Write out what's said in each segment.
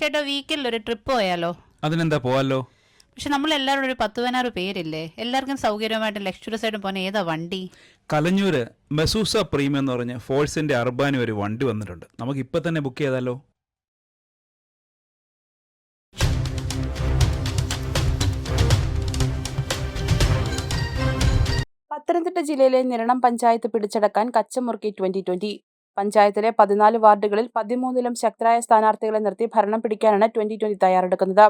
ചേട്ടാ വീക്കിൽ ഒരു ട്രിപ്പ് പോയാലോ? അതിനെന്താ പോവാലോ? പക്ഷെ നമ്മൾ എല്ലാവരും ഒരു പത്ത് പതിനാറ് പേരില്ലേ? എല്ലാവർക്കും സൗകര്യമായിട്ട് ലക്ഷറസ് ആയിട്ട് പോകാൻ ഏതാ വണ്ടി? കലഞ്ഞൂര് മെസൂസ പ്രീമിയം എന്ന് പറഞ്ഞ ഫോഴ്സിന്റെ അർബാനി ഒരു വണ്ടി വന്നിട്ടുണ്ട്. നമുക്ക് ഇപ്പൊ തന്നെ ബുക്ക് ചെയ്താലോ? പത്തനംതിട്ട ജില്ലയിലെ നിരണം പഞ്ചായത്ത് പിടിച്ചടക്കാൻ കച്ചമുറുക്കി ട്വന്റി ട്വന്റി പഞ്ചായത്തിലെ പതിനാല് വാർഡുകളിൽ പതിമൂന്നിലും ശക്തരായ സ്ഥാനാർത്ഥികളെ നിർത്തി ഭരണം പിടിക്കാനാണ് ട്വന്റി ട്വന്റി തയ്യാറെടുക്കുന്നത്.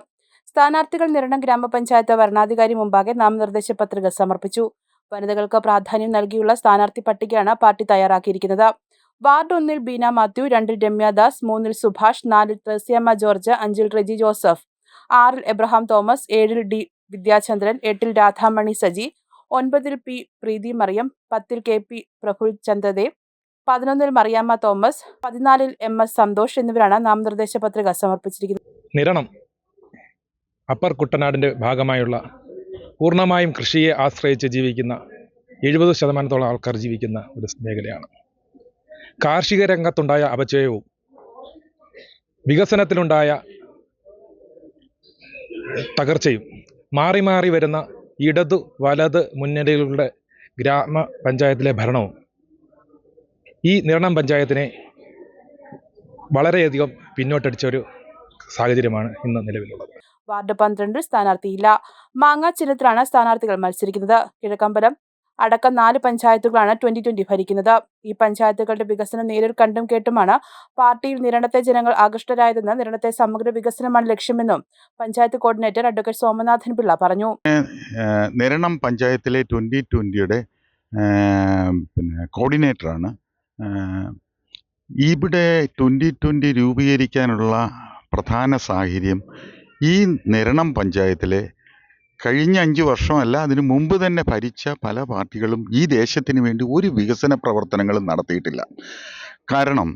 സ്ഥാനാർത്ഥികൾ നിരണം ഗ്രാമപഞ്ചായത്ത് വരണാധികാരി മുമ്പാകെ നാമനിർദ്ദേശ പത്രിക സമർപ്പിച്ചു. വനിതകൾക്ക് പ്രാധാന്യം നൽകിയുള്ള സ്ഥാനാർത്ഥി പട്ടികയാണ് പാർട്ടി തയ്യാറാക്കിയിരിക്കുന്നത്. വാർഡ് ഒന്നിൽ ബീന മാത്യു രണ്ടിൽ രമ്യദാസ് മൂന്നിൽ സുഭാഷ് നാലിൽ ത്രസ്യമ്മ ജോർജ് അഞ്ചിൽ റെജി ജോസഫ് ആറിൽ എബ്രഹാം തോമസ് ഏഴിൽ ഡി വിദ്യാചന്ദ്രൻ എട്ടിൽ രാധാമണി സജി ഒൻപതിൽ പി പ്രീതി മറിയം പത്തിൽ കെ പി പ്രഫുൽ ചന്ദ്രദേവ് പതിനൊന്നിൽ മറിയാമ്മ തോമസ് പതിനാലിൽ എം എസ് സന്തോഷ് എന്നിവരാണ് നാമനിർദ്ദേശ പത്രിക സമർപ്പിച്ചിരിക്കുന്നത്. നിരണം. അപ്പർ കുട്ടനാടിന്റെ ഭാഗമായുള്ള പൂർണമായും കൃഷിയെ ആശ്രയിച്ച് ജീവിക്കുന്ന എഴുപത് ശതമാനത്തോളം ആൾക്കാർ ജീവിക്കുന്ന ഒരു മേഖലയാണ്. കാർഷിക രംഗത്തുണ്ടായ അപചയവും വികസനത്തിലുണ്ടായ തകർച്ചയും മാറി മാറി വരുന്ന ഇടതു വലത് മുന്നണികളുടെ ഗ്രാമപഞ്ചായത്തിലെ ഭരണവും ഈ നിരണം പഞ്ചായത്തിനെ വളരെയധികം പിന്നോട്ടടിച്ച ഒരു സാഹചര്യമാണ് ഇന്ന് നിലവിലുള്ളത്. വാർഡ് പന്ത്രണ്ടിൽ സ്ഥാനാർത്ഥിയില്ല മാങ്ങാച്ചിലത്തിലാണ് സ്ഥാനാർത്ഥികൾ മത്സരിക്കുന്നത്. കിഴക്കമ്പലം അടക്കം നാല് പഞ്ചായത്തുകളാണ് ട്വന്റി ട്വന്റി ഭരിക്കുന്നത്. ഈ പഞ്ചായത്തുകളുടെ വികസനം നേരിൽ കണ്ടും കേട്ടുമാണ് പാർട്ടിയിൽ നിരണത്തെ ജനങ്ങൾ ആകൃഷ്ടരായതെന്ന് നിരണത്തെ സമഗ്ര വികസനമാണ് ലക്ഷ്യമെന്നും പഞ്ചായത്ത് കോർഡിനേറ്റർ അഡ്വക്കേറ്റ് സോമനാഥൻ പിള്ള പറഞ്ഞു. നിരണം പഞ്ചായത്തിലെ ട്വന്റി ട്വന്റിയുടെ പിന്നെ കോർഡിനേറ്ററാണ്. ഇവിടെ ട്വന്റി ട്വന്റി രൂപീകരിക്കാനുള്ള പ്രധാന സാഹചര്യം ഈ നിരണം പഞ്ചായത്തിലെ കഴിഞ്ഞ അഞ്ച് വർഷമല്ല അതിനു മുമ്പ് തന്നെ ഭരിച്ച പല പാർട്ടികളും ഈ ദേശത്തിന് വേണ്ടി ഒരു വികസന പ്രവർത്തനങ്ങളും നടത്തിയിട്ടില്ല. കാരണം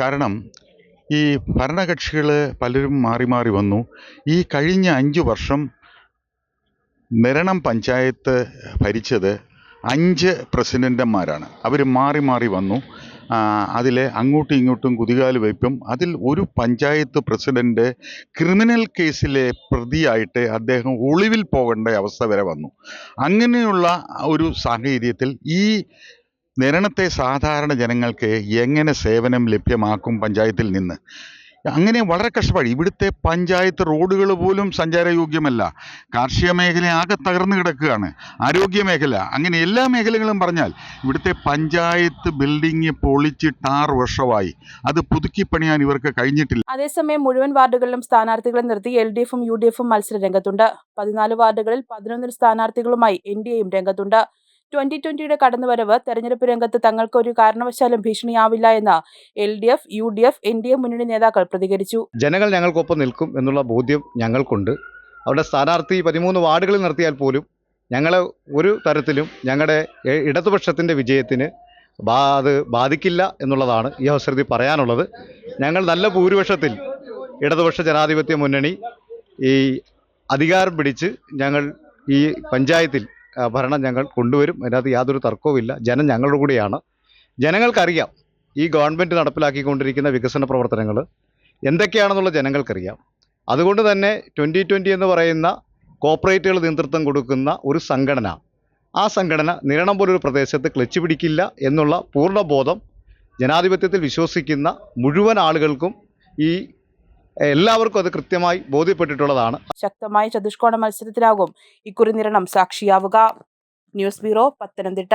കാരണം ഈ ഭരണകക്ഷികൾ പലരും മാറി മാറി വന്നു. ഈ കഴിഞ്ഞ അഞ്ച് വർഷം നിരണം പഞ്ചായത്ത് ഭരിച്ചത് അഞ്ച് പ്രസിഡന്റുമാരാണ് അവർ മാറി മാറി വന്നു. അതിലെ അങ്ങോട്ടും ഇങ്ങോട്ടും കുതികാൽ വയ്പും അതിൽ ഒരു പഞ്ചായത്ത് പ്രസിഡന്റ് ക്രിമിനൽ കേസിലെ പ്രതിയായിട്ട് അദ്ദേഹം ഒളിവിൽ പോകേണ്ട അവസ്ഥ വരെ വന്നു. അങ്ങനെയുള്ള ഒരു സാഹചര്യത്തിൽ ഈ നിരണത്തെ സാധാരണ ജനങ്ങൾക്ക് എങ്ങനെ സേവനം ലഭ്യമാക്കും പഞ്ചായത്തിൽ നിന്ന്? അങ്ങനെ വളരെ കഷ്ടപ്പാട്. ഇവിടുത്തെ പഞ്ചായത്ത് റോഡുകൾ പോലും സഞ്ചാരയോഗ്യമല്ല. കാർഷിക മേഖല ആകെ തകർന്നു കിടക്കുകയാണ്. ആരോഗ്യ മേഖല അങ്ങനെ എല്ലാ മേഖലകളും പറഞ്ഞാൽ ഇവിടുത്തെ പഞ്ചായത്ത് ബിൽഡിംഗ് പൊളിച്ചിട്ട് ആറ് വർഷമായി. അത് പുതുക്കി പണിയാൻ ഇവർക്ക് കഴിഞ്ഞിട്ടില്ല. അതേസമയം മുഴുവൻ വാർഡുകളിലും സ്ഥാനാർത്ഥികളെ നിർത്തി എൽ ഡി എഫും യു ഡി എഫും മത്സര രംഗത്തുണ്ട്. പതിനാല് വാർഡുകളിൽ പതിനൊന്നിൽ സ്ഥാനാർത്ഥികളുമായി എൻ ഡി എയും രംഗത്തുണ്ട്. ട്വന്റി ട്വന്റിയുടെ കടന്നുവരവ് തെരഞ്ഞെടുപ്പ് രംഗത്ത് തങ്ങൾക്ക് ഒരു കാരണവശാലും ഭീഷണിയാവില്ല എന്ന് L D F U D F N D A മുന്നണി നേതാക്കൾ പ്രതികരിച്ചു. ജനങ്ങൾ ഞങ്ങൾക്കൊപ്പം നിൽക്കും എന്നുള്ള ബോധ്യം ഞങ്ങൾക്കുണ്ട്. അവിടെ സ്ഥാനാർത്ഥി പതിമൂന്ന് വാർഡുകളിൽ നിർത്തിയാൽ പോലും ഞങ്ങളെ ഒരു തരത്തിലും ഞങ്ങളുടെ ഇടതുപക്ഷത്തിന്റെ വിജയത്തിന് ബാ അത് ബാധിക്കില്ല എന്നുള്ളതാണ് ഈ അവസരത്തിൽ പറയാനുള്ളത്. ഞങ്ങൾ നല്ല ഭൂരിപക്ഷത്തിൽ ഇടതുപക്ഷ ജനാധിപത്യ മുന്നണി ഈ അധികാരം പിടിച്ച് ഞങ്ങൾ ഈ പഞ്ചായത്തിൽ ഭരണം ഞങ്ങൾ കൊണ്ടുവരും. അതിനകത്ത് യാതൊരു തർക്കവുമില്ല ജനം ഞങ്ങളുടെ കൂടെയാണ്. ജനങ്ങൾക്കറിയാം ഈ ഗവൺമെന്റ് നടപ്പിലാക്കിക്കൊണ്ടിരിക്കുന്ന വികസന പ്രവർത്തനങ്ങൾ എന്തൊക്കെയാണെന്നുള്ള ജനങ്ങൾക്കറിയാം. അതുകൊണ്ട് തന്നെ ട്വന്റി ട്വന്റി എന്ന് പറയുന്ന കോർപ്പറേറ്റുകൾ നേതൃത്വം കൊടുക്കുന്ന ഒരു സംഘടന ആ സംഘടന നിരണം പോലൊരു പ്രദേശത്ത് ക്ലച്ച് പിടിക്കില്ല എന്നുള്ള പൂർണബോധം ജനാധിപത്യത്തിൽ വിശ്വസിക്കുന്ന മുഴുവൻ ആളുകൾക്കും ഈ എല്ലാവർക്കും അത് കൃത്യമായി ബോധ്യപ്പെട്ടിട്ടുള്ളതാണ്. ശക്തമായ ചതുഷ്കോണ മത്സരത്തിലാകും ഇക്കുറി നിരണം. സാക്ഷിയാവുക. News bureau Pathanamthitta.